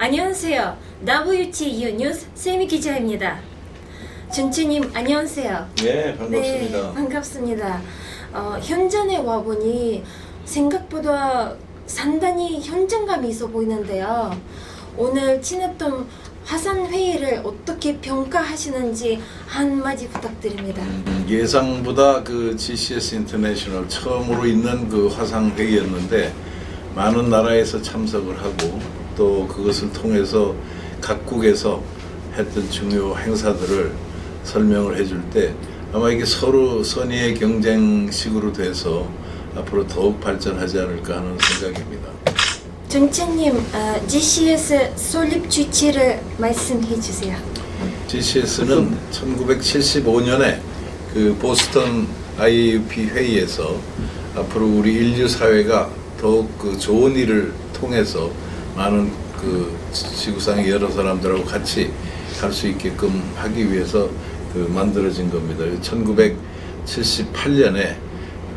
안녕하세요. WTU 뉴스 세미 기자입니다. 준치님 안녕하세요. 네, 반갑습니다. 네, 반갑습니다. 어, 현장에 와보니 생각보다 상당히 현장감이 있어 보이는데요. 오늘 진했던 화산 회의를 어떻게 평가하시는지 한마디 부탁드립니다. 음, 예상보다 그 GCS 인터내셔널 처음으로 있는 그 화상 회의였는데 많은 나라에서 참석을 하고 또 그것을 통해서 각국에서 했던 중요 행사들을 설명을 해줄 때 아마 이게 서로 선의의 경쟁식으로 돼서 앞으로 더욱 발전하지 않을까 하는 생각입니다. 준치님 어, GCS 설립 주체를 말씀해 주세요. GCS는 1975년에 그 보스턴 IAUP 회의에서 앞으로 우리 인류 사회가 더욱 그 좋은 일을 통해서 많은 그 지구상의 여러 사람들하고 같이 갈 수 있게끔 하기 위해서 그 만들어진 겁니다. 1978년에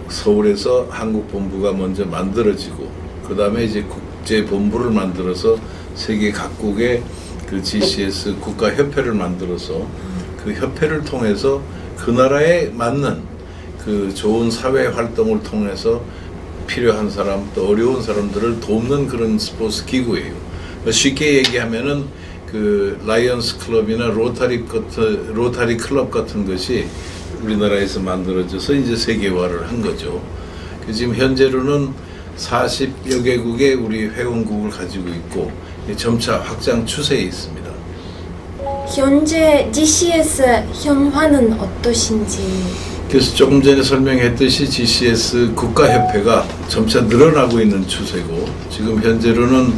서울에서 한국 본부가 먼저 만들어지고 그 다음에 이제 국제 본부를 만들어서 세계 각국의 그 GCS 국가 협회를 만들어서 그 협회를 통해서 그 나라에 맞는 그 좋은 사회 활동을 통해서 필요한 사람 또 어려운 사람들을 돕는 그런 스포츠 기구예요. 쉽게 얘기하면은 그 라이언스 클럽이나 로타리 같은 로타리 클럽 같은 것이 우리나라에서 만들어져서 이제 세계화를 한 거죠. 그 지금 현재로는 40여 개국의 우리 회원국을 가지고 있고 점차 확장 추세에 있습니다. 현재 GCS 현황은 어떠신지? 그래서 조금 전에 설명했듯이 GCS 국가협회가 점차 늘어나고 있는 추세고 지금 현재로는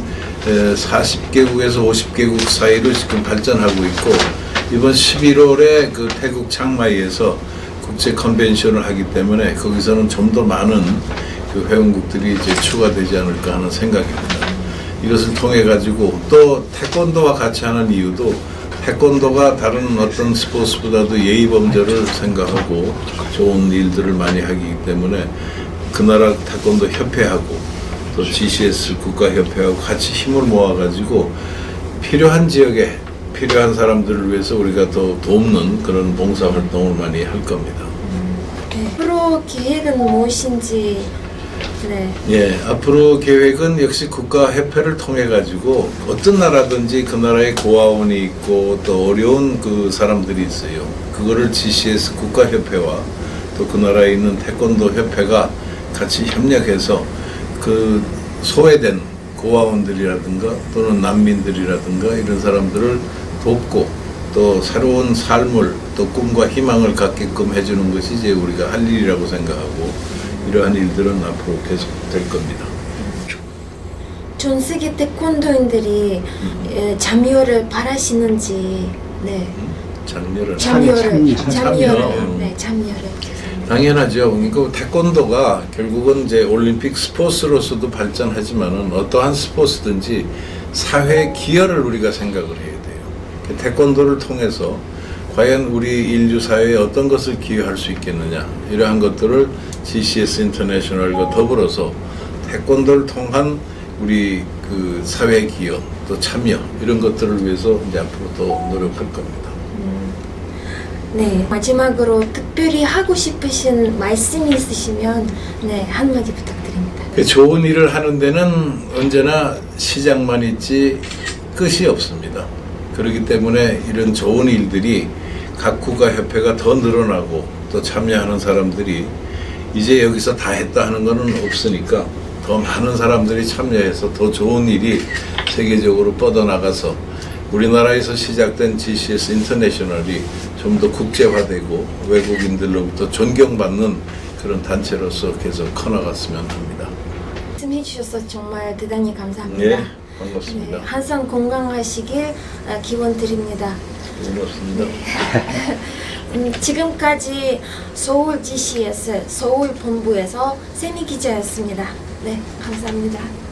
40개국에서 50개국 사이로 지금 발전하고 있고 이번 11월에 그 태국 창마이에서 국제 컨벤션을 하기 때문에 거기서는 좀 더 많은 그 회원국들이 이제 추가되지 않을까 하는 생각입니다. 이것을 통해 가지고 또 태권도와 같이 하는 이유도 태권도가 다른 어떤 스포츠보다도 예의 범절을 생각하고 좋은 일들을 많이 하기 때문에 그 나라 태권도 협회하고 또 GCS 국가협회하고 같이 힘을 모아가지고 필요한 지역에 필요한 사람들을 위해서 우리가 더 돕는 그런 봉사활동을 많이 할 겁니다. 네. 앞으로 계획은 무엇인지 네. 예, 앞으로 계획은 역시 국가 협회를 통해 가지고 어떤 나라든지 그 나라에 고아원이 있고 또 어려운 그 사람들이 있어요. 그거를 GCS 국가 협회와 또 그 나라에 있는 태권도 협회가 같이 협력해서 그 소외된 고아원들이라든가 또는 난민들이라든가 이런 사람들을 돕고 또 새로운 삶을 또 꿈과 희망을 갖게끔 해주는 것이 이제 우리가 할 일이라고 생각하고 이러한 일들은 앞으로 계속 될 겁니다. 전 세계 태권도인들이 에, 참여를 바라시는지 네. 장려를 참여를 참여, 참여. 참여를 네 참여를 죄송합니다. 당연하죠. 그러니까 태권도가 결국은 이제 올림픽 스포츠로서도 발전하지만은 어떠한 스포츠든지 사회 기여를 우리가 생각을 해야 돼요. 그 태권도를 통해서 과연 우리 인류 사회에 어떤 것을 기여할 수 있겠느냐 이러한 것들을 GCS 인터내셔널과 더불어서 태권도를 통한 우리 그 사회 기여 또 참여 이런 것들을 위해서 이제 앞으로 더 노력할 겁니다. 네 마지막으로 특별히 하고 싶으신 말씀이 있으시면 네 한마디 부탁드립니다. 그 좋은 일을 하는 데는 언제나 시작만 있지 끝이 없습니다. 그렇기 때문에 이런 좋은 일들이 각 국가 협회가 더 늘어나고 또 참여하는 사람들이 이제 여기서 다 했다 하는 것은 없으니까 더 많은 사람들이 참여해서 더 좋은 일이 세계적으로 뻗어나가서 우리나라에서 시작된 GCS 인터내셔널이 좀 더 국제화되고 외국인들로부터 존경받는 그런 단체로서 계속 커나갔으면 합니다. 말씀해 주셔서 정말 대단히 감사합니다. 네, 반갑습니다. 네, 항상 건강하시길 아, 기원 드립니다. 고맙습니다. 음, 지금까지 서울 GCS 서울 본부에서 세미 기자였습니다. 네, 감사합니다.